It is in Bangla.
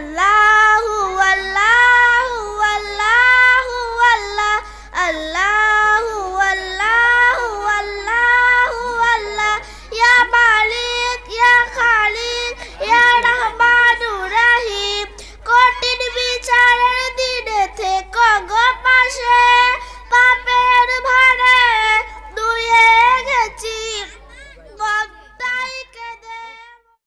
Love.